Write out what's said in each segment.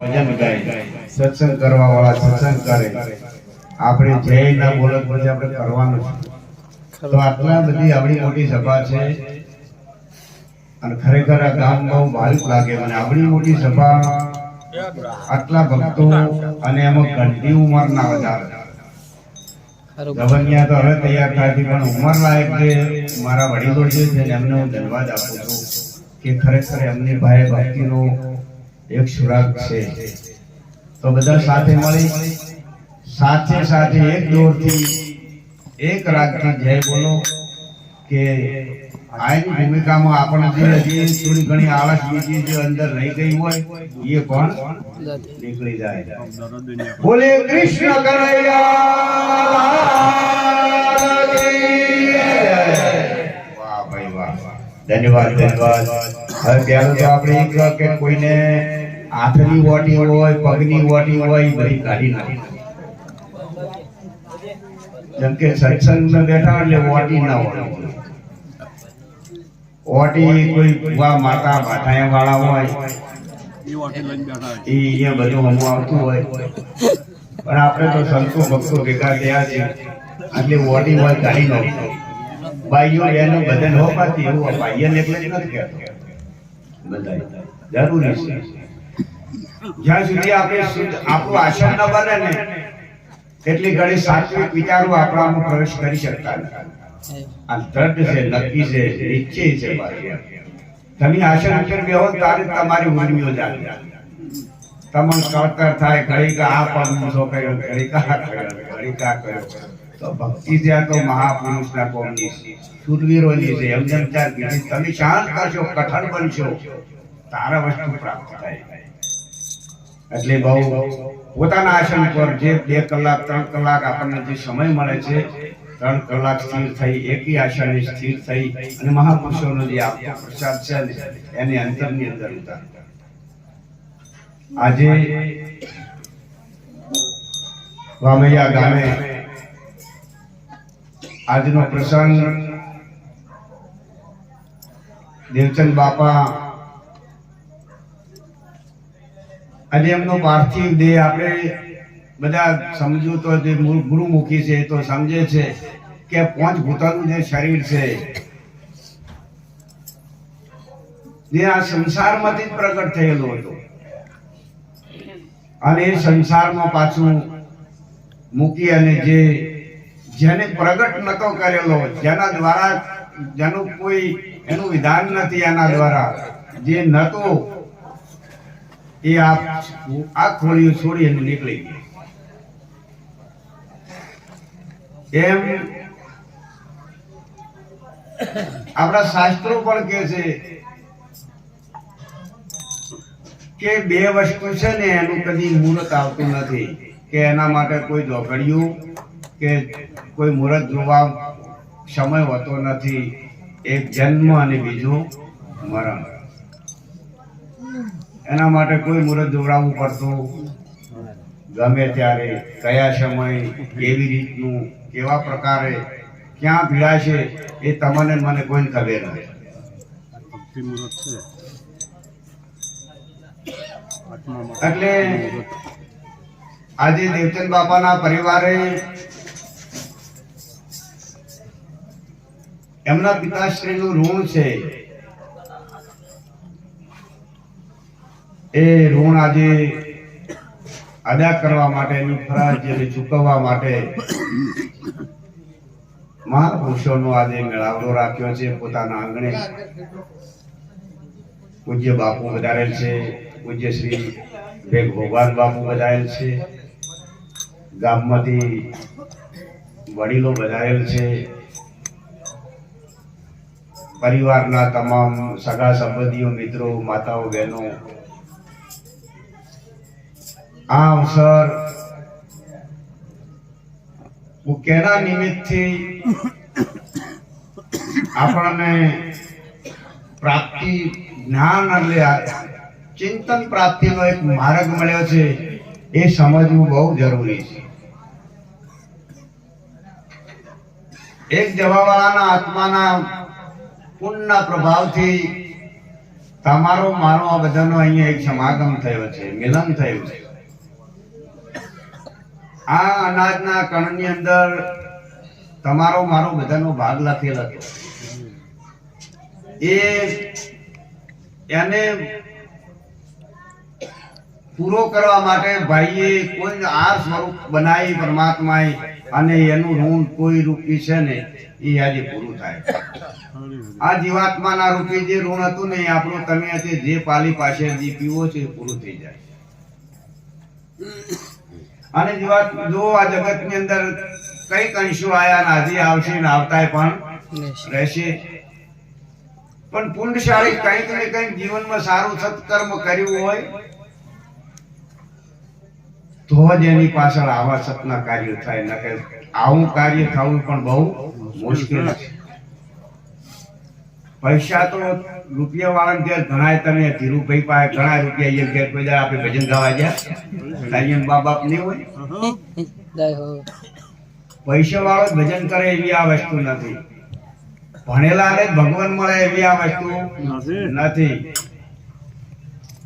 ભજન ગાય. સત્સંગ કરવા વાળા સત્સંગ કરે. આપણે જય ના બોલક પછી આપણે કરવાનું છે. તો આટલા બધી આપણી મોટી સભા છે. અને ખરેખર આ ગામ બહુ ભાલુક લાગે મને. આપણી મોટી સભા આટલા ભક્તો અને એમાં ઘંટી ઉંમરના વધારે. ગવનિયા તો હવે તૈયાર થાય છે પણ ઉંમર લાયક જે મારા વડીલો છે ને એમને હું ધન્યવાદ આપું છું કે ખરેખર એમની ભાઈ ભક્તિનો એક સુરાગ છે. તો બધા સાથે મળી. સાથે સાથે એક દોરથી એક રાગથી જય બોલો કે આની ભૂમિકામાં આપણે હજી થોડી ઘણી આળસ બીજી જે અંદર રહી ગઈ હોય, એ પણ નીકળી જાય. બોલે કૃષ્ણ કનૈયા. ધન્યવાદ ધન્યવાદ. હવે ત્યારે તો આપણે એક કે કોઈને હાથની વોટી હોય પગની વોટી હોય એ બધી કાઢી નાખી. જેમ કે સત્સંગમાં બેઠા એટલે વોટી ના હોય. વોટી કોઈ માતા ભાઠાયા વાળા હોય. એ અહીંયા બધું હમું આવતું હોય. પણ આપણે તો સંતો ભક્તો ભેગા થયા છે એટલે વોટી હોય કાઢી નાખો. ભાઈઓ એનું બદન હો એવું ભાઈઓને એટલે જ નથી કહેતો. બધાય. જરૂરી છે. જ્યાં સુધી આપણે આપણું આશ્રમ ન બને ને એટલી ઘડી સાત્વિક વિચારો આપણામાં પ્રવેશ કરી શકતા નથી. આ દ્રઢ છે, નક્કી છે, નિશ્ચય છે ભાઈ તમે આશ્રમ ઉપર બેહો તારે તમારી ઉર્મિઓ જાગે. તમને કળતર થાય, ઘડીક આ પગ મૂસો કર્યો ઘડીક કા કર્યો ઘડી કા કર્યો. તો ભક્તિ ત્યાં એટલે બહુ પોતાના આસન પર જે બે કલાક, ત્રણ કલાક આપણને જે સમય મળે છે, ત્રણ કલાક સ્થિર થઈ, એકી આસને સ્થિર થઈ અને મહાપુરુષોનો જે આપતો પ્રસાદ છે એને અંતરની અંદર આજે ગામે આજનો પ્રસંગ દેવચંદ બાપા અને એમનો પાર્થિવ દેહ આપણે બધા સમજવું તો જે ગુરુમુખી છે તો સમજે છે કે પાંચ ભૂતાનું જે શરીર છે, જે આ સંસારમાંથી જ પ્રગટ થયેલો હતો. અને એ સંસારમાં પાછું મૂકી અને જે જેને પ્રગટ નતો કરેલો, જેના દ્વારા, જેનું કોઈ, એનું વિધાન નથી એના દ્વારા, જે નતો, એ આ આ ખોળીઓ છોડી અને નીકળી ગઈ એમ આપણા શાસ્ત્રો પણ કહે છે કે બે વસ્તુ છે ને એનું કદી મુહૂર્ત આવતું નથી, કે એના માટે કોઈ જોગડિયું કે કોઈ મુહૂર્ત જોવા સમય હોતો નથી. એક જન્મ અને બીજું મરણ. એના માટે કોઈ મુહૂર્ત જોડાવવું પડતું ગમે ત્યારે કયા સમય કેવી રીતનું કેવા પ્રકારે ક્યાં ભીડાશે એ તમને મને કોઈને ખબર નથી. એટલે આજે દેવચંદ બાપાના પરિવારે એમના પિતાશ્રીનું ઋણ છે. એ ઋણ આજે અદા કરવા માટેની ફરજ ચૂકવવા માટે મહાપુરુષોનો આજે મેળાવડો રાખ્યો છે, પોતાના આંગણે. પૂજ્ય બાપુ વધારેલ છે, પૂજ્ય શ્રી ભેગ ભગવાન બાપુ વધારેલ છે, ગામમાંથી વડીલો વધારેલ છે. પરિવારના તમામ સગા સંબંધીઓ, મિત્રો, માતાઓ, બહેનો, આ અવસર કેના નિમિત્તથી આપણને પ્રાપ્તિ, જ્ઞાન એટલે ચિંતન પ્રાપ્તિનો એક માર્ગ મળ્યો છે. એ સમજવું બહુ જરૂરી છે. એક જવાવાળાના આત્માના પુણ્યના પ્રભાવથી તમારો, મારો આ બધાનો અહીંયા એક સમાગમ થયો છે, મિલન થયું છે. આ અનાજના કણની અંદર તમારો, મારો બધાનો ભાગ લખેલ હતો એ એને પૂરો કરવા માટે ભાઈએ કોઈ આ સ્વરૂપ બનાવી પરમાત્માએ અને એનું ઋણ કોઈ રૂપી છે ને, એ આજે પૂરું થાય. આ જીવાત્માના રૂપે જે ઋણ હતું ને, આપણું તમે આજે જે પાલી પાસે જે પીવો છે પૂરું થઈ જાય. અને જીવાત, જો આ જગતની અંદર કંઈક અંશો આયા ને આજે આવશે ને આવતા પણ રહેશે. પણ પુણ્યશાળી કંઈક ને કંઈક જીવનમાં સારું સત્કર્મ કર્યું હોય તો જ એની પાછળ આવા સપના કાર્યો થાય. નકર આવું કાર્ય થવું પણ બહુ મુશ્કેલ છે. પૈસા તો રૂપિયા વાળા ઘેર ઘણા તમે ધીરુભાઈ પાસે ઘણા રૂપિયા અહીંયા ઘેર કોઈ આપણે ભજન ગાવા ગયા. તારી બા બાપ નહીં હોય? પૈસા વાળો ભજન કરે એવી આ વસ્તુ નથી. ભણેલા ને ભગવાન મળે એવી આ વસ્તુ નથી. નથી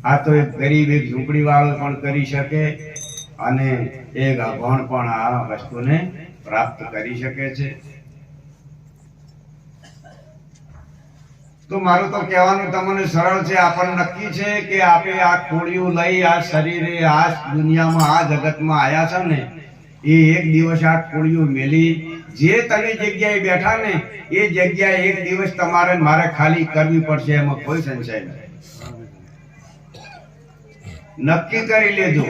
આ તો એક ગરીબ એક ઝૂંપડી વાળો પણ કરી શકે. અને એક અભણ પણ આ વસ્તુને પ્રાપ્ત કરી શકે છે. તો મારું તો કહેવાનું તમને સરળ છે આપણને નક્કી છે કે આપે આ ખોડિયું લઈ, આ શરીરે, આ દુનિયામાં, આ જગતમાં આયા છે ને, એ એક દિવસ આ ખોડિયું મેલી. જે તમે જગ્યાએ બેઠા ને, એ જગ્યાએ એક દિવસ તમારે મારે ખાલી કરવી પડશે, એમાં કોઈ સંશય નહીં નક્કી કરી લેજો.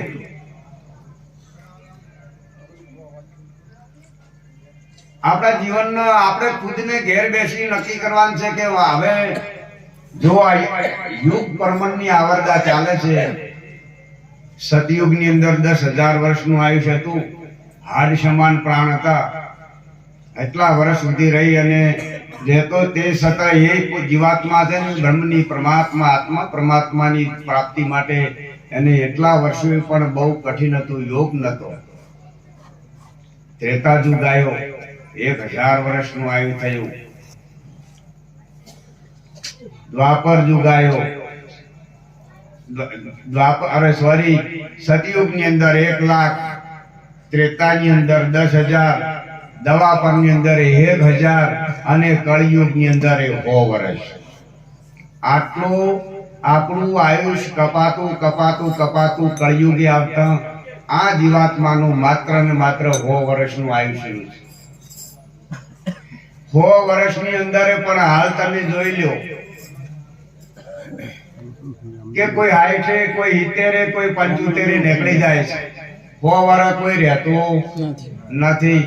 આપણા જીવનનો, આપણે ખુદને ઘેર બેસી નક્કી કરવાનું છે કે હવે જો આ યુગ પરમણની આવરદા ચાલે છે, સતયુગની અંદર દસ હજાર વર્ષનું આયુષ્ય હતું હાડ સમાન પ્રાણ હતા, એટલા વર્ષ સુધી રહી અને રહેતો તે છતાં એ જીવાત્મા છે ને, બ્રહ્મની પરમાત્મા, આત્મા પરમાત્માની પ્રાપ્તિ માટે એને એટલા વર્ષો પણ બહુ કઠિન હતું, યોગ નતો. ત્રેતા યુગ આવ્યો એક હજાર વર્ષનું આયુ થયું. દ્વાપર યુગ આવ્યો. અરે સોરી સતયુગની અંદર એક લાખ ત્રેતાની અંદર દસ હજાર, દવાપરની અંદર એક હજાર અને કળિયુગની અંદર સો વર્ષ. આટલું આપણું આયુષ કપાતું કપાતું કપાતું કળિયુગે આવતા આ જીવાત્માનું માત્ર ને માત્ર સો વર્ષનું આયુષ્ય છે. સો વર્ષની અંદર પણ હાલ તમે જોઈ લો. કે કોઈ હાઈઠે કોઈ હિતેરે કોઈ પંચોતેરે નીકળી જાય છે. સો વર્ષ કોઈ રહેતું નથી.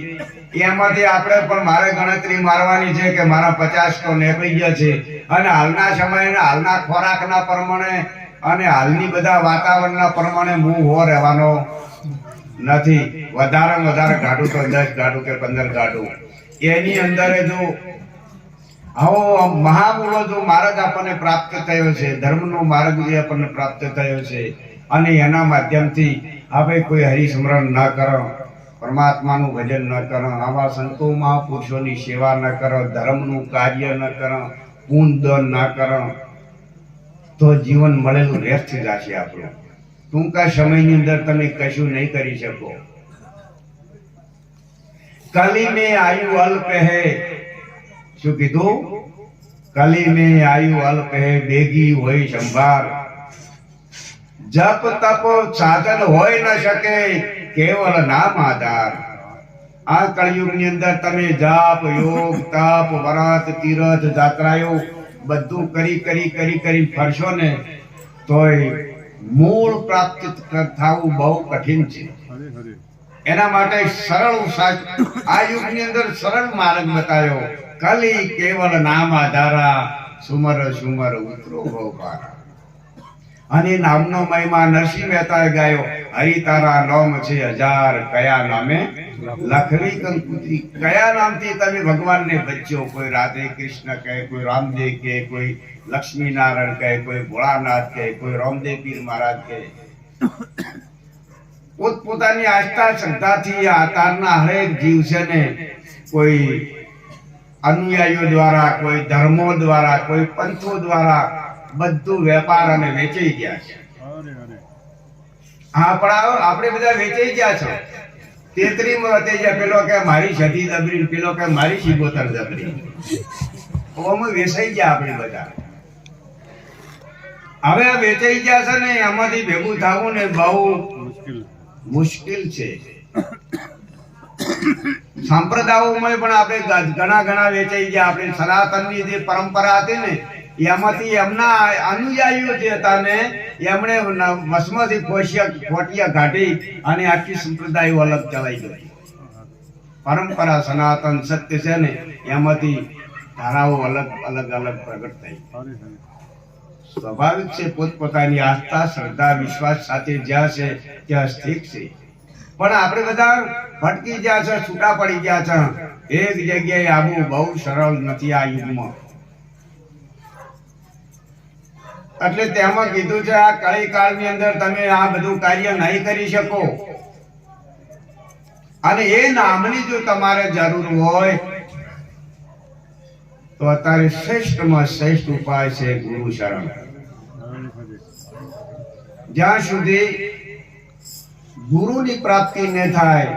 એમાંથી આપણે પણ મારે ગણતરી મારવાની છે કે મારા પચાસ તો નીકળી ગયા છે. અને હાલના સમયે હાલના ખોરાકના પ્રમાણે અને હાલની બધા વાતાવરણના પ્રમાણે હું હો રહેવાનો નથી. વધારે વધારે ગાડું તો દસ ગાડું કે પંદર ગાડું એની અંદર જો આવો મહામૂળો જો માર્ગ આપણને પ્રાપ્ત થયો છે, ધર્મનો માર્ગ જે આપણને પ્રાપ્ત થયો છે, અને એના માધ્યમથી આપણે કોઈ હરિસ્મરણ ન કરો, પરમાત્માનું ભજન ન કરો, આવા સંતો મહાપુરુષોની સેવા ન કરો, ધર્મનું કાર્ય ન કરો પૂન દન ન કરો, તો જીવન મળેલું વ્યર્થ જશે આપણું. ટૂંકા સમયની અંદર તમે કશું નહીં કરી શકો. કલી મે આયુ અલ્પ હે શું કીધું? કલી મે આયુ અલ્પ હે બેગી હોય સંભાર જપ તપ સાધન હોય ન શકે કેવળ નામ આધાર આ કળિયુગની અંદર તમે જાપ, યોગ, તપ, વરાત, તીરથ, જાત્રાયો બધું કરી કરી કરી કરી ફરશો ને, તોય મૂળ પ્રાપ્ત થવું બહુ કઠિન છે. એના માટે સરળ આ યુગની અંદર સરળ માર્ગ બતાવ્યો. કલી કેવલ નામ આધારા, સુમર સુમર ઉતરો અને નામનો મહિમા નરસિંહ મહેતાએ ગાયો. હરિ તારા નામ છે હજાર, કયા નામે? લખવી કંકુતી. કયા નામથી તમે ભગવાનને બચ્યો કોઈ રાધે કૃષ્ણ કહે, કોઈ રામદેવ કહે, કોઈ લક્ષ્મી નારાયણ કહે, કોઈ ભોળાનાથ કહે, કોઈ રામદેવ પીર મહારાજ કહે. પોતપોતાની આસ્થા શ્રદ્ધાથી આ તારના હરેક જીવ છે ને કોઈ અનુયાયીઓ દ્વારા કોઈ ધર્મો દ્વારા કોઈ પંથો દ્વારા બધું વેપાર અને વેચાઈ ગયા છે. આપણા આપણે બધા વેચાઈ ગયા છો. તેતરીમાં વતે ગયા પેલો કે મારી સધી દબરી પેલો કે મારી શિબોતર દબરી. ઓમાં વેચાઈ ગયા આપણે બધા. હવે આ વેચાઈ ગયા છે ને એમાંથી ભેગું થવું ને બહુ મુશ્કેલ છે. સંપ્રદાયોમાં પણ આપણે ઘણા ઘણા વેચાઈ ગયા. આપણે સનાતનની જે પરંપરા હતી ને, એમાંથી એમના અનુયાયીઓ જે હતા ને, એમણે વસમાંથી કોશિયા ખોટિયા કાઢી અને આખી સંપ્રદાયો અલગ ચલાવી ગઈ પરંપરા સનાતન સત્ય છે ને, એમાંથી ધારાઓ અલગ અલગ અલગ પ્રગટ થઈ. સ્વાભાવિક છે, પોતપોતાની આસ્થા, શ્રદ્ધા, વિશ્વાસ સાથે જ્યાં છે, ત્યાં સ્થિત છે. પણ આપણે બધા ભટકી ગયા છે, છૂટા પડી ગયા છે. એક જગ્યાએ આવવું બહુ સરળ નથી આ યુગમાં. એટલે તેમાં કીધું છે, આ કળી કાળની અંદર તમે આ બધું કાર્ય નહીં કરી શકો. અને એ નામની જો તમારે જરૂર હોય, તો અત્યારે શ્રેષ્ઠમાં શ્રેષ્ઠ ઉપાય છે ગુરુ શરણ. જ્યાં સુધી ગુરુની પ્રાપ્તિ ન થાય,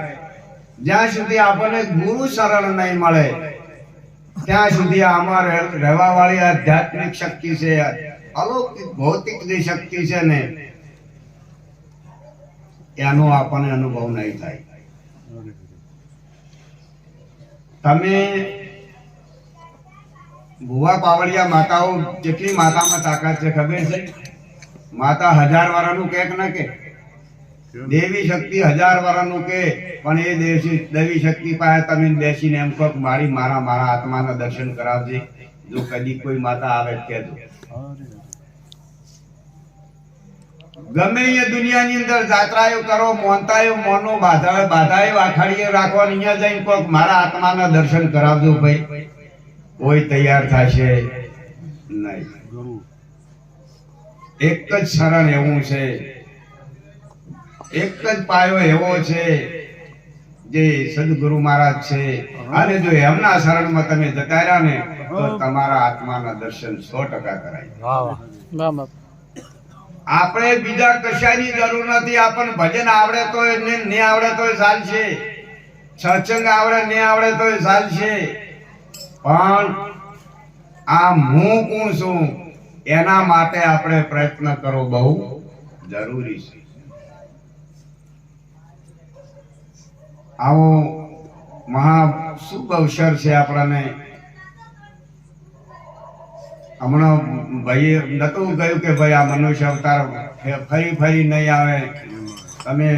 જ્યાં સુધી આપણને ગુરુ શરણ નહીં મળે, ત્યાં સુધી આમાં રહેવા વાળી આધ્યાત્મિક શક્તિ છે, અલૌકિક ભૌતિક જે શક્તિ છે ને, એનો આપણને અનુભવ નહીં થાય. તમે ભુવા પાવડિયા માતાઓ કેટલી માતામાં તાકાત છે ખબર છે? માતા હજાર વાળાનું કેક ના કે. દેવી શક્તિ હજાર વાળાનું કે, પણ એ દેવી દેવી શક્તિ પાસે તમે બેસીને એમ કહો મારી મારા મારા આત્માના દર્શન કરાવજે. જો કદી કોઈ માતા આવે કહેજો. ગમે એ દુનિયાની અંદર જાત્રાઓ કરો મોનતાઓ મોનો બાધા બાધાએ વાખાડીએ રાખવા અહીંયા જઈને કોક મારા આત્માના દર્શન કરાવજો ભાઈ. કોઈ તૈયાર થશે નહીં. એક જ શરણ એવું છે. એક જ પાયો એવો છે જે સદગુરુ મહારાજ છે. અને જો એમના શરણમાં તમે જતા રહ્યા ને તો તમારા આત્માના દર્શન સો ટકા કરાય. આપણે બીજા કશાની જરૂર નથી. આપણને ભજન આવડે તો ને ને આવડે તો ચાલશે. સત્સંગ આવડે ને આવડે તો ચાલશે. પણ આ હું કોણ છું? એના માટે આપણે પ્રયત્ન કરવો બહુ જરૂરી છે. આવો મહા શુભ અવસર છે આપણને. હમણાં ભાઈએ નતું કહ્યું કે ભાઈ આ મનુષ્ય અવતાર ફરી ફરી નહીં આવે. તમે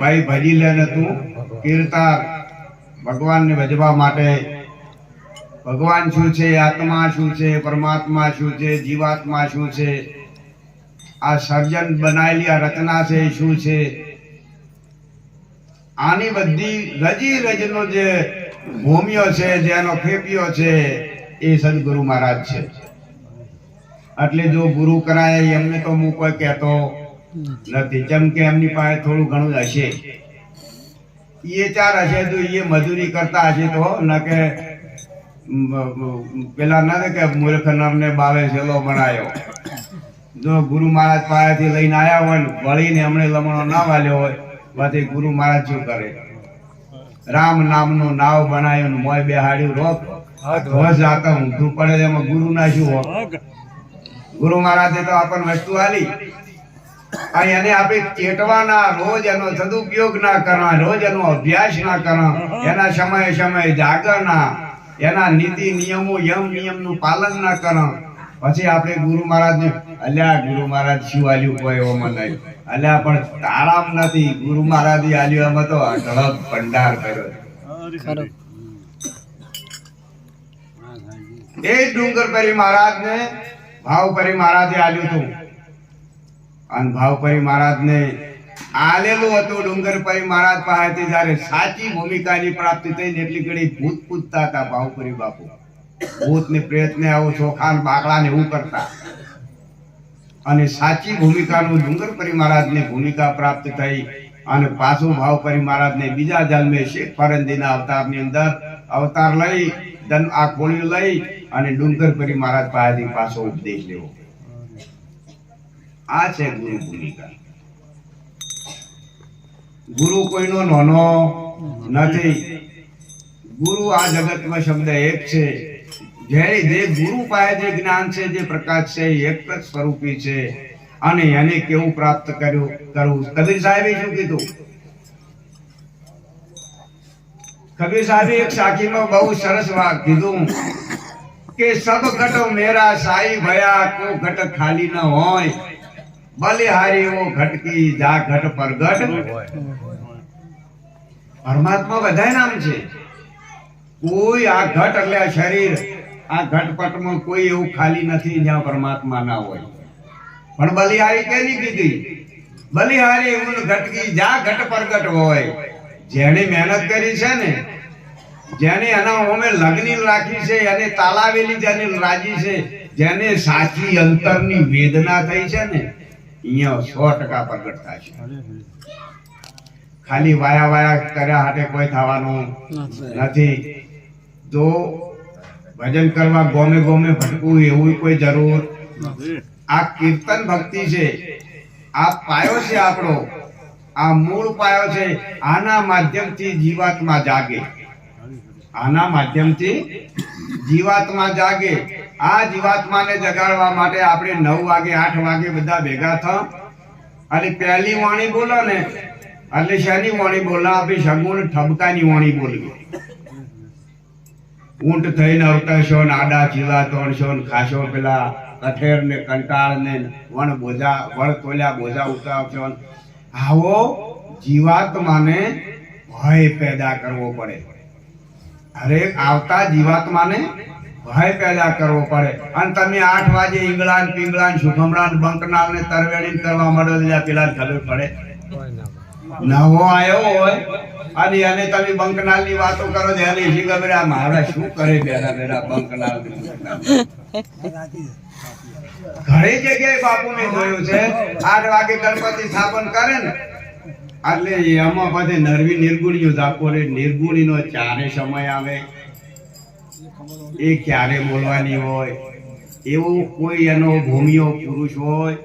ભાઈ ભજી લે ને તું કીર્તાર ભગવાનને ભજવા માટે ભગવાન શું છે, આત્મા શું છે, પરમાત્મા શું છે, જીવાત્મા શું છે? આ સર્જન બનાવેલી આ રચના છે શું છે? આની બધી રજી રજનો જે ભૂમિયો છે જેનો ફેપિયો છે, એ સદગુરુ મહારાજ છે. એટલે જો ગુરુ કરાય, એમને તો હું કોઈ કહેતો નથી. જેમ કે એમની પાસે થોડું ઘણું હશે. એ ચાર હશે, તો એ મજૂરી કરતા હશે તો ન કે પેલા ના કે મૂર્ખ નરને બાવે છેલ્લો બનાયો જો ગુરુ મહારાજ પાસેથી લઈને આવ્યા હોય ને વળીને એમણે લમણો ના વાલ્યો હોય પછી ગુરુ મહારાજ શું કરે? રામ નામનું નાવ બનાવ્યું મોય બેહાડ્યું રોક ધ્વજ આતા ઊંધું પડે એમાં ગુરુ ના શું હોય? ગુરુ મહારાજે તો આપણને વસ્તુ આલી એને આપણે ચેટવાના રોજ એનો સદુપયોગ ના કરવા રોજ એનો અભ્યાસ ના કરવા એના સમયે સમયે જાગરના એના નીતિ નિયમો, યમ નિયમનું પાલન ના કરવા પછી આપણે ગુરુ મહારાજને, અલ્યા ગુરુ મહારાજ શું આલ્યું કોઈ એવો મને અલ્યા પણ તારામ નથી. ગુરુ મહારાજે આલ્યું એમાં તો અઢળક ભંડાર કર્યો. એ ડુંગરપરી મહારાજને, ભાવપરી મહારાજે આલ્યું હતું અને ભાવપરી મહારાજને આલેલું હતું ડુંગરપરી મહારાજ પાસેથી જ્યારે સાચી ભૂમિકાની પ્રાપ્તિ થઈને એટલી ઘડી ભૂત પૂજતા હતા ભાવપુરી બાપુ. ભૂત ને પ્રેત ને આવું ચોખા ને બાકડા ને એવું કરતા. અને સાચી ભૂમિકાનું ડુંગરપરી મહારાજની ભૂમિકા પ્રાપ્ત થઈ અને પાછું ભાવપરી મહારાજને બીજા જન્મે શેખ ફરંદીના અવતારની અંદર અવતાર લઈ, ધન આ ખોળ્યું લઈ અને ડુંગર કરી મહારાજ પાસેથી પાછો ઉપદેશ લેવો. આ છે ગુરુ ભૂમિકા. ગુરુ કોઈનો નાનો નથી. ગુરુ આ જગતમાં શબ્દ એક છે. જ્યારે જે ગુરુ પાસે જે જ્ઞાન છે, જે પ્રકાશ છે, એ એક જ સ્વરૂપી છે. અને એને કેવું પ્રાપ્ત કર્યું, કરવું? કબીર સાહેબે શું કીધું? કબીર સાહેબે એક સાખીમાં બહુ સરસ વાત કીધું કે, સબ ઘટ મેરા સાઈ ભયા, કો ઘટ ખાલી ન હોય. બલિહારી ઓ ઘટ જા ઘટ પરગટ પરમાત્મા બધા નામ છે. કોઈ આ ઘટ એટલે આ શરીર, આ ઘટપટમાં કોઈ એવું ખાલી નથી જ્યાં પરમાત્મા ના હોય. પણ બલિહારી કેની કીધી? બલિહારી એવું ઘટકી જા ઘટ પરગટ હોય. જેણે મહેનત કરી છે ને જેને એના હોમે લગ્ની રાખી છે, એને તાલાવેલી જેને રાજી છે, જેને સાચી અંતરની વેદના થઈ છે ને અહીંયા સો ટકા પ્રગટ થશે ખાલી વાયા વાયા કર્યા હાટે કોઈ થવાનું નથી. તો ભજન કરવા ગોમે ગોમે ભટકવું એવું કોઈ જરૂર આ કીર્તન ભક્તિ છે. આ પાયો છે આપણો. આ મૂળ પાયો છે. આના માધ્યમથી જીવાત્મા જાગે. આના માધ્યમથી જીવાત્મા જાગે. આ જીવાત્માને જગાડવા માટે આપણે નવ વાગે, આઠ વાગે બધા ભેગા થા. અને પહેલી વાણી બોલો ને, એટલે શેની વાણી બોલો? આપણી સગુણ ઠબકાની વાણી બોલવી. ઊંટ થઈને અવતરશો ને આડા ચીલા તોડશો ને ખાશો પેલા કઠેર ને કંટાળ ને વણ બોજા, વણ તોલ્યા બોજા ઉતાવશો ને. આવો જીવાત્માને ભય પેદા કરવો પડે. હરેક આવતા જીવાત્માને ભય પેદા કરવો પડે. અને તમે આઠ વાગે ઈંગળાન પિંગળાન સુખમણાન બંકનાલ ને તરવેણી કરવા માંડો એટલે પેલા ખબર પડે. નવો આવ્યો હોય અને એને તમે બંકનાલની વાતો કરો છો એને શી ખબર મારા શું કરે બેરા બેરા બંકનાલ ઘણી જગ્યાએ બાપુ મેં જોયું છે આઠ વાગે ગણપતિ સ્થાપન કરે ને એટલે એમાં પછી નરવી નિર્ગુણીઓ જાપો રે. નિર્ગુણીનો ચારે સમય આવે. એ ક્યારે બોલવાની હોય, એવું કોઈ એનો ભૂમિયો પુરુષ હોય,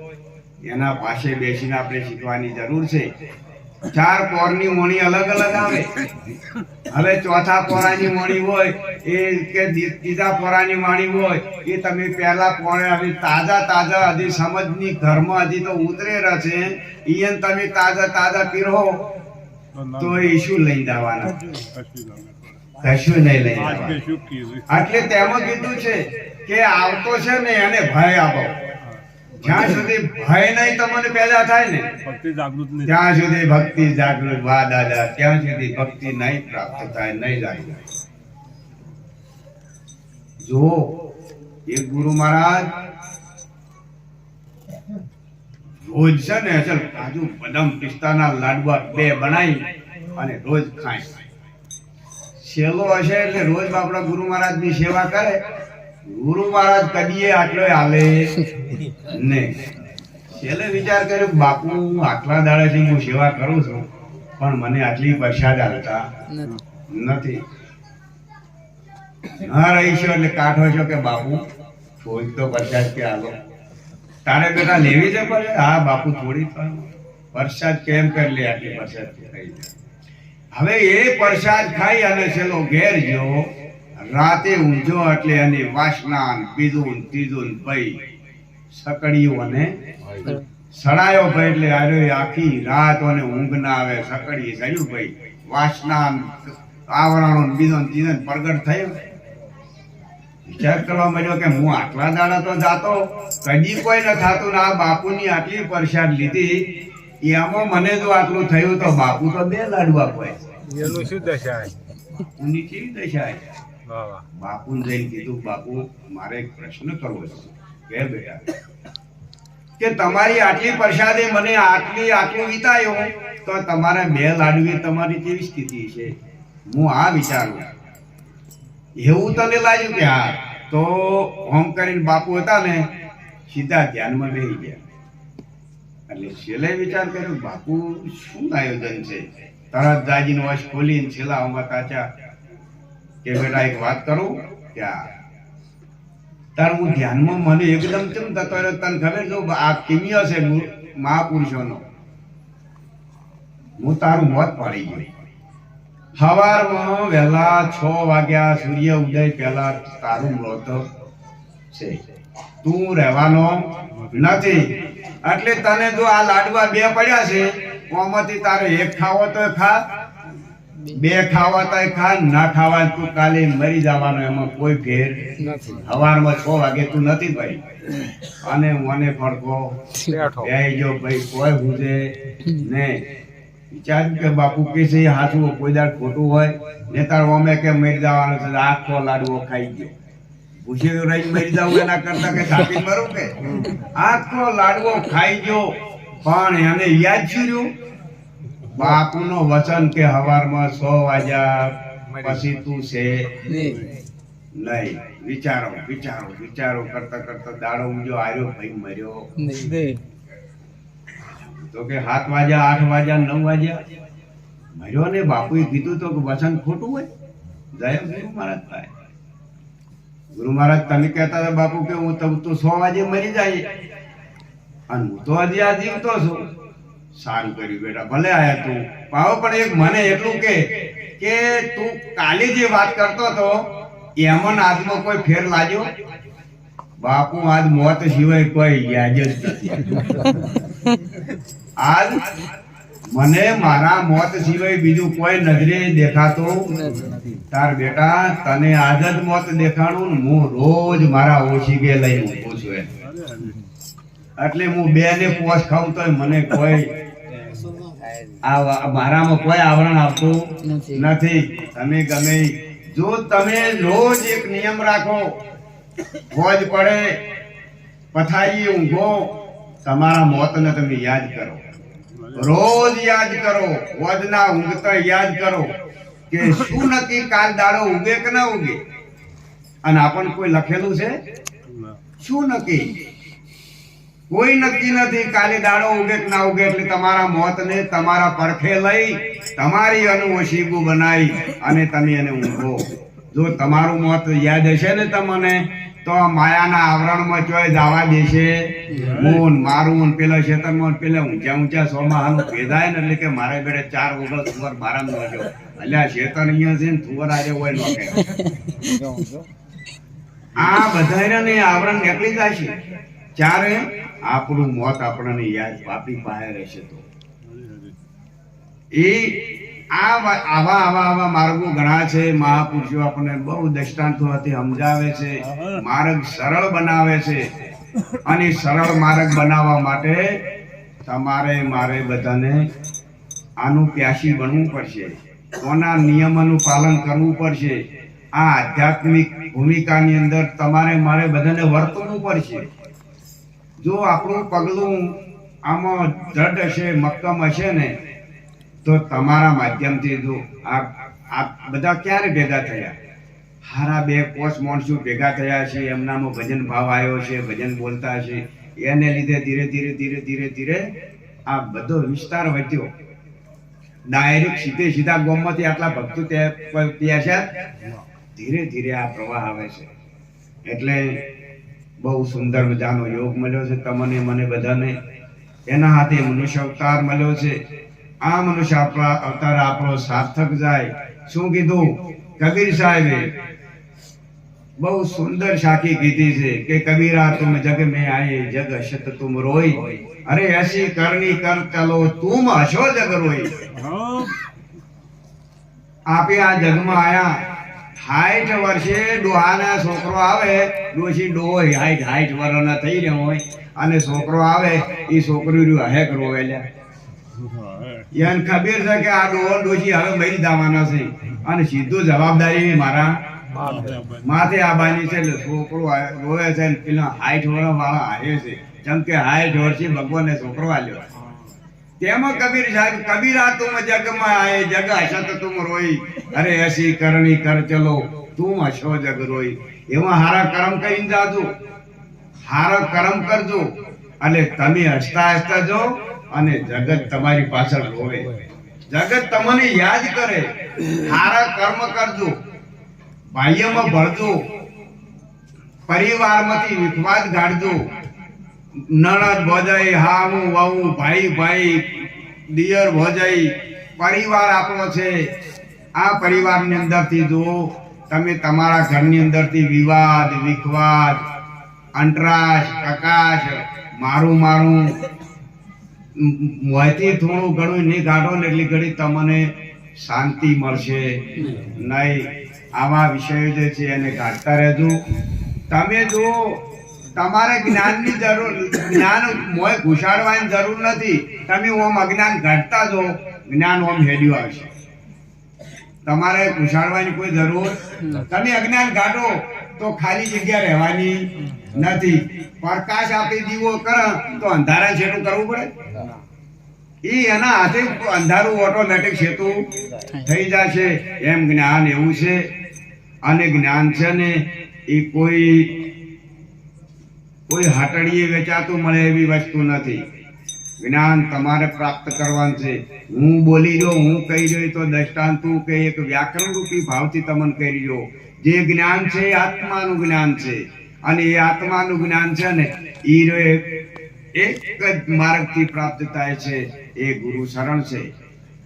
એના પાસે બેસીને આપણે શીખવાની જરૂર છે. ચાર પોરની મોણી અલગ અલગ આવે. હવે ચોથા પોરાની મોણી હોય, એ કે ત્રીજા પોરાની વાણી હોય, એ તમે પહેલા પોણે હવે તાજા તાજા હજી સમજની ઘરમાં હજી તો ઉતરે છે. ઈયન તમે તાજા તાજા પીરો તો એ લઈ જવાના. કશું નહીં લઈ એટલે તેમાં કીધું છે કે આવતો છે ને એને ભય આપો. જ્યાં સુધી ભય નહીં તમને પેદા થાય ને ત્યાં સુધી ભક્તિ જાગૃત વા દાદા ત્યાં સુધી ભક્તિ નહીં પ્રાપ્ત થાય નહીં જાય. જો એ ગુરુ મહારાજ રોજ છે ને અસલ કાજુ બદામ પિસ્તાના લાડવા બે બનાવી અને રોજ ખાય. છેલ્લો હશે એટલે રોજ આપણા ગુરુ મહારાજની સેવા કરે. ગુરુ મહારાજ કદીએ આટલો હાલે નહીં. છેલ્લે વિચાર કર્યો, બાપુ આટલા દાડાથી હું સેવા કરું છું, પણ મને આટલી પ્રસાદ હાલતા નથી. ના રહીશો એટલે કાઠો છો કે, બાપુ, થોડીક તો પ્રસાદ કે હાલો તારે બેટા લેવી છે પડે હા, બાપુ થોડી પણ પ્રસાદ કેમ કરી લે, આટલી પ્રસાદ કે રહી લે. હવે એ પ્રસાદ ખાઈ અને છેલ્લો ઘેર જો રાતે ઊંઝો એટલે એની વાસના બીજું ત્રીજું ભાઈ સકડીઓ અને સડાયો ભાઈ એટલે આર્યો આખી રાત અને ઊંઘ ના આવે સકડી સડ્યું ભાઈ. વાસના આવરણો બીજો ત્રીજો પ્રગટ થયો. વિચાર કરવા મળ્યો કે હું આટલા દાડા તો જાતો? કદી કોઈ ન થાતું ને આ બાપુની આટલી પ્રસાદ લીધી. એમાં મને જો આટલું થયું તો બાપુ તો બે લાડવા કોઈ એનું શું દશા એની કેવી દશા બાપુને જઈને કીધું બાપુ મારે એક પ્રશ્ન કરવો છે. કે બેટા કે તમારી આટલી પ્રસાદે મને આટલી આટલું વિતાયો તો તમારે બે લાડવી તમારી કેવી સ્થિતિ છે? હું આ વિચારું. એવું તને લાગ્યું કે હા? તો હોમ કરીને બાપુ હતા ને સીધા ધ્યાનમાં બેસી ગયા. એટલે છેલ્લે વિચાર કર્યો, બાપુ, શું આયોજન છે? તરત દાજીનો વશ ખોલીને છેલ્લા આમાં તાચા કે, બેટા, એક વાત કરું? આ તાર હું ધ્યાનમાં મને એકદમ ચમ થતો રહ્યો? તને ખબર જો આ કિમિયો છે મહાપુરુષોનો. હું તારું મોત પાડી ગયો. સવારમાં વહેલા છ વાગ્યા સૂર્ય ઉદય પહેલા તારું મૃત છે. તું રહેવાનો નથી. એટલે તને જો આ લાડવા બે પડ્યા છે ઓમાંથી તારે એક ખાવો તો ખા બે ખાવા તો ખા ના ખાવા તું કાલે મરી જવાનો એમાં કોઈ ફેર સવારમાં છ વાગે તું નથી ભાઈ. અને મને ફડકો જો ભાઈ કોઈ હુજે ને. વિચાર્યું કે બાપુ કે છે હાચું કોઈ દાડ ખોટું હોય ને તાર અમે કે મરી જવાનો છે આખો લાડવો ખાઈ ગયો. પૂછ્યું રહી મરી જાવ એના કરતા કે થાકી મરું કે? આખો લાડવો ખાઈ ગયો. પણ એને યાદ રહ્યું? બાપુનો વચન કે હવારમાં સો વાગ્યા પછી તું છે. નહીં વિચારો વિચારો વિચારો કરતા કરતા દાડો ઊંજો આવ્યો ભાઈ મર્યો. તો કે સાત વાગ્યા આઠ વાગ્યા નવ વાગ્યા. મર્યો ને બાપુએ કીધું તો કે વચન ખોટું હોય? જય ગુરુ મહારાજ ભાઈ. ગુરુ મહારાજ, તમે કહેતા હતા, બાપુ, કે હું તો તું સો વાગે મરી જાય. અને હું તો હજી આ જીવતો છું. સારું કર્યું બેટા, ભલે આયા તું. પાવો પણ એક મને એટલું કે કે તું કાલે જે વાત કરતો હતો એમાં આજનો કોઈ ફેર લાગ્યો? બાપુ, આજ મોત સિવાય કોઈ યાદ જ નથી. આજ મને મારા મોત સિવાય બીજું કોઈ નજરે દેખાતું તાર બેટા તને આજ જ મોત દેખાણું હું રોજ મારા ઓછીગે લઈ ઊભો છું એમ. એટલે હું બે ને પોસ ખાઉં તોય મને કોઈ મારામાં કોઈ આવરણ આવતું નથી. તમે ગમે જો તમે રોજ એક નિયમ રાખો ફોજ પડે પથારી ઊંઘો તમારા મોતને તમે યાદ કરો. રોજ યાદ કરો, વધના ઊંઘતા યાદ કરો કે શું નક્કી કાલ દાડો ઉગે કે ના ઉગે અને આપણને કોઈ લખેલું છે? શું નક્કી કોઈ નક્કી નથી, કાલે દાડો ઉગે કે ના ઉગે એટલે તમારા મોતને તમારા પરખે લઈ તમારી અનુવશીબુ બનાવી અને તમે એને ઊંઘો. જો તમારું મોત યાદ હશે ને તમને તો માયાના આવરણમાં ચોય દાવા દેશે હું મારું પેલા શેતનમાં ને પેલા ઊંચા ઊંચા સોમાં ભેદાય ને એટલે કે મારા બેડે ચાર ઉગલ સુવર મારા નોજો એટલે આ શેતન અહીંયા છે ને થુવર આજે હોય નોખે આ બધાને આવરણ નીકળી જશે ત્યારે આપણું મોત આપણને યાદ આપણી પાસે રહેશે તો. એ આ આવા આવા આવા માર્ગો ઘણા છે. મહાપુરુષો આપણને બહુ દ્રષ્ટાંતોથી સમજાવે છે. માર્ગ સરળ બનાવે છે. અને સરળ માર્ગ બનાવવા માટે તમારે, મારે બધાને આનું પ્યાસી બનવું પડશે. કોના નિયમોનું પાલન કરવું પડશે. આ આધ્યાત્મિક ભૂમિકાની અંદર તમારે, મારે બધાને વર્તવું પડશે. જો આપણું પગલું આમાં દ્રઢ હશે, મક્કમ હશે ને તો તમારા માધ્યમથી જો આ બધા ક્યારે ભેગા થયા? હારા બે કોસ માણસો ભેગા થયા છે, એમનામાં ભજન ભાવ આવ્યો છે, ભજન બોલતા છે. એને લીધે ધીરે ધીરે ધીરે ધીરે ધીરે આ બધો વિસ્તાર વધ્યો. ડાયરેક્ટ સીધે સીધા ગોમમાંથી આટલા ભક્તો ત્યાં ધીરે ધીરે આ પ્રવાહ આવે છે. એટલે બહુ સુંદર મજાનો યોગ મળ્યો છે, તમને, મને બધાને. એના હાથે મનુષ્ય અવતાર મળ્યો છે. આ મનુષ્ય આપણા અવતાર આપણો સાર્થક જાય. શું કીધું? કબીર સાહેબે. બહુ સુંદર શાખી કીધી છે કે કબીરા તુમ જગ મે આયે જગ શત તુમ રોય અરે એસી કરની કર ચલો તુમ હશો જગ રોય આપે આ જગમાં આયા. હાઈઠ વર્ષે ડોહાના છોકરો આવે ડોશી ડોય હાઈઠ હાઈઠ વર્ષના થઈ રહ્યો હોય. અને છોકરો આવે એ છોકરી રહ્યું હેક રોવેલ્યા એને ખબર છે કે આ ડોહો ડોશી હવે મરી જવાના છે. અને સીધું જવાબદારી મારા. માથે આબાની છે છોકરો રોવે છે પેલા હાઈઠ વર્ષ વાળા હારે છે. જેમ કે હાઈઠ વર્ષે ભગવાને છોકરો આલ્યો. તેમાં કબીર સાહેબ, કબીરા તુમ જગમાં આए જગ હસત તુમ રોઈ. અરે એસી કરણી કર ચલો, તું હશો જગ રોઈ. એમાં હારા કર્મ કરીને જાજો. હારા કર્મ કરજો. અને તમે હસતા હસતા જો અને જગત તમારી પાછળ રોવે. જગત તમને યાદ કરે. સારા કર્મ કરજો. બાહ્યમાં ભળજો. પરિવારમાંથી વિખવાદ ગાળજો નણદ ભોજાઈ હાવું વાવું ભાઈ ભાઈ, દિયર ભોજાઈ પરિવાર આપણો છે. આ પરિવારની અંદરથી જો તમે તમારા ઘરની અંદરથી વિવાદ, વિખવાદ, અંતરાશ, પ્રકાશ, મારું મારું મોંથી થોડું ઘણું નહીં કાઢો ને એટલી ઘડી તમને શાંતિ મળશે. નહીં આવા વિષયો જે છે એને કાઢતા રહેજો. તમે જો તમારે જ્ઞાનની જરૂર જ્ઞાન મોય ઘુસાડવાની જરૂર નથી. તમે ઓમ અજ્ઞાન ઘટતા જો જ્ઞાન ઓમ હેડ્યું આવશે. તમારે ઘુસાડવાની કોઈ જરૂર? તમે અજ્ઞાન કાઢો તો ખાલી જગ્યા રહેવાની. નથી. પ્રકાશ આપી દીવો કર તો અંધારા છેટું કરવું પડે? ઈ એના હાથે અંધારું ઓટોમેટિક સેતું થઈ જશે. એમ જ્ઞાન એવું છે. અને જ્ઞાન છે ને એ કોઈ કોઈ હાટડીએ વેચાતું મળે એવી વસ્તુ નથી. જ્ઞાન તમારે પ્રાપ્ત કરવાનું છે. હું બોલી જો હું કહી રહ્યો તો દ્રષ્ટાંતું કે એક વ્યાકરણ રૂપી ભાવથી તમને કહી રહ્યો. જે જ્ઞાન છે એ આત્માનું જ્ઞાન છે. અને એ આત્માનું જ્ઞાન છે ને એ એક જ માર્ગથી પ્રાપ્ત થાય છે એ ગુરુ શરણ છે.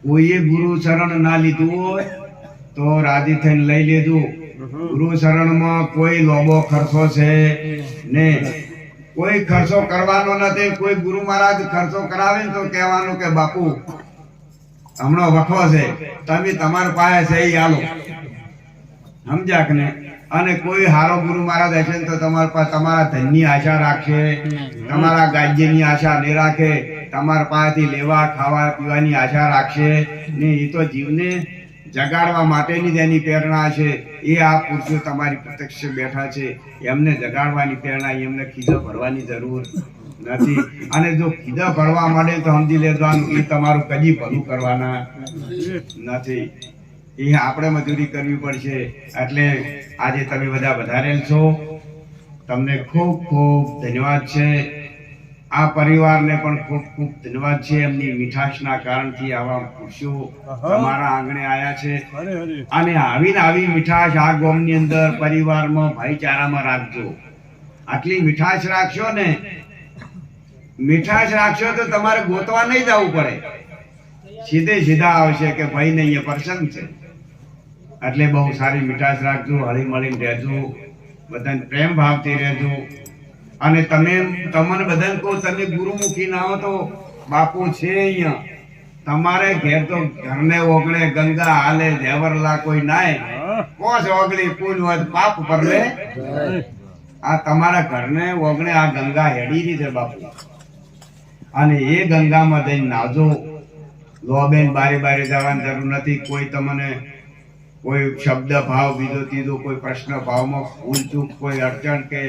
કોઈએ ગુરુ શરણ ના લીધું હોય તો રાજી થઈને લઈ લીધું. ગુરુ શરણમાં કોઈ લોબો ખર્ચો છે ને. કોઈ ખર્ચો કરવાનો નથી કોઈ ગુરુ મહારાજ ખર્ચો કરાવે ને તો કહેવાનું કે બાપુ હમણાં વખો છે. તમે તમારા પાસે છે એ આલો સમજ્યા કે ને અને કોઈ હારો ગુરુ મહારાજ હશે તો તમારા પાસે તમારા ધનની આશા રાખશે તમારા ગાજ્યની આશા ને રાખે તમારા પાસેથી લેવા ખાવા પીવાની આશા રાખશે ને એ તો જીવને જગાડવા માટેની તેની પ્રેરણા છે. એ આ પુરુષો તમારી પ્રત્યક્ષ બેઠા છે. એમને જગાડવાની પ્રેરણા એમને ખીજો ભરવાની જરૂર નથી. અને જો ખીજો ભરવા માટે તો સમજી લેવાનું એ તમારું કદી ભલું કરવાના નથી. એ આપણે મજૂરી કરવી પડશે. એટલે આજે તમે બધા વધારેલ છો. તમને ખૂબ ખૂબ ધન્યવાદ છે. આ પરિવારને પણ ખૂબ ખૂબ ધન્યવાદ છે. એમની મીઠાશના કારણથી આવા પુરુષો તમારા આંગણે આવ્યા છે. અને આવીને આવી મીઠાશ આ ગોમની અંદર પરિવારમાં ભાઈચારામાં રાખજો. આટલી મીઠાશ રાખશો ને મીઠાશ રાખશો તો તમારે ગોતવા નહીં જવું પડે. સીધે સીધા આવશે કે ભાઈ ને અહીંયા પ્રસંગ છે. એટલે બહુ સારી મીઠાશ રાખજો, હળીમળીને રહેજો, બધાને પ્રેમ ભાવથી રહેજો. અને તમે, તમને બધાને કહો, તમે ગુરુમુખી ના હો તો બાપુ છે અહીંયા. તમારે ઘેર તો ઘરને ઓગણે ગંગા હાલે ઝેવરલા કોઈ નાય. કોસ ઓગળી? પૂન હોય પાપ પરલે આ તમારા ઘરને ઓગણે આ ગંગા હેડી રહી છે બાપુ. અને એ ગંગામાં જઈને નાજો. લોબેન બારે બારે જવાની જરૂર નથી. કોઈ તમને કોઈ શબ્દ ભાવ, બીજો ત્રીજો કોઈ પ્રશ્ન ભાવમાં ભૂલચૂક કોઈ અડચણ કે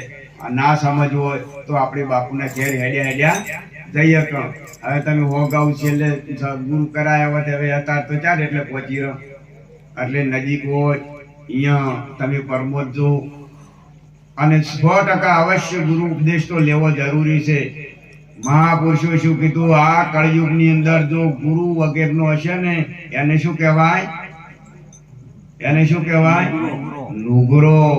ના સમજ હોય તો આપણે બાપુના ઘેર હેડ્યા હેડ્યા જઈએ તો હવે તમે હોગાવ છેલ્લે ગુરુ કરાયા હોય હવે અત્યારે તો ચાલે એટલે પહોંચી રહ્યો. એટલે નજીક હોય, અહીંયા તમે પરમોદ જો. અને સો ટકા અવશ્ય ગુરુ ઉપદેશ તો લેવો જરૂરી છે. મહાપુરુષો શું કીધું? આ કળયુગની અંદર જો ગુરુ વગેરેનો હશે ને, એને શું કહેવાય? એને શું કહેવાય? નુગરો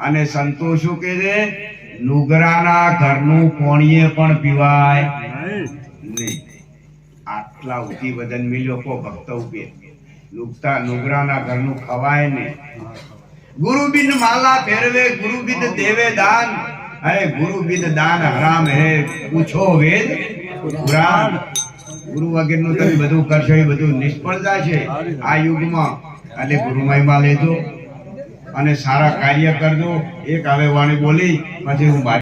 અને સંતો શું કહે છે? નુગરાના ઘરનું કોણીએ પણ પીવાય નહીં. નહીં. આટલા ઉઠી વજન મિલ્યો કો ભક્ત ઉભે લુગતા નુગરાના ઘરનું ખવાય ને ગુરુબિન માલા ફેરવે ગુરુબિન દેવે દાન. અરે ગુરુ દાન હરામ હે. પૂછો વેદ પુરાણ. ગુરુ વગેરેનું તમે બધું કરશો એ બધું નિષ્ફળતા છે. આ યુગમાં એટલે ગુરુ મહિમા લેજો અને સારા કાર્ય કરજો. એક હવે વાણી બોલી પછી હું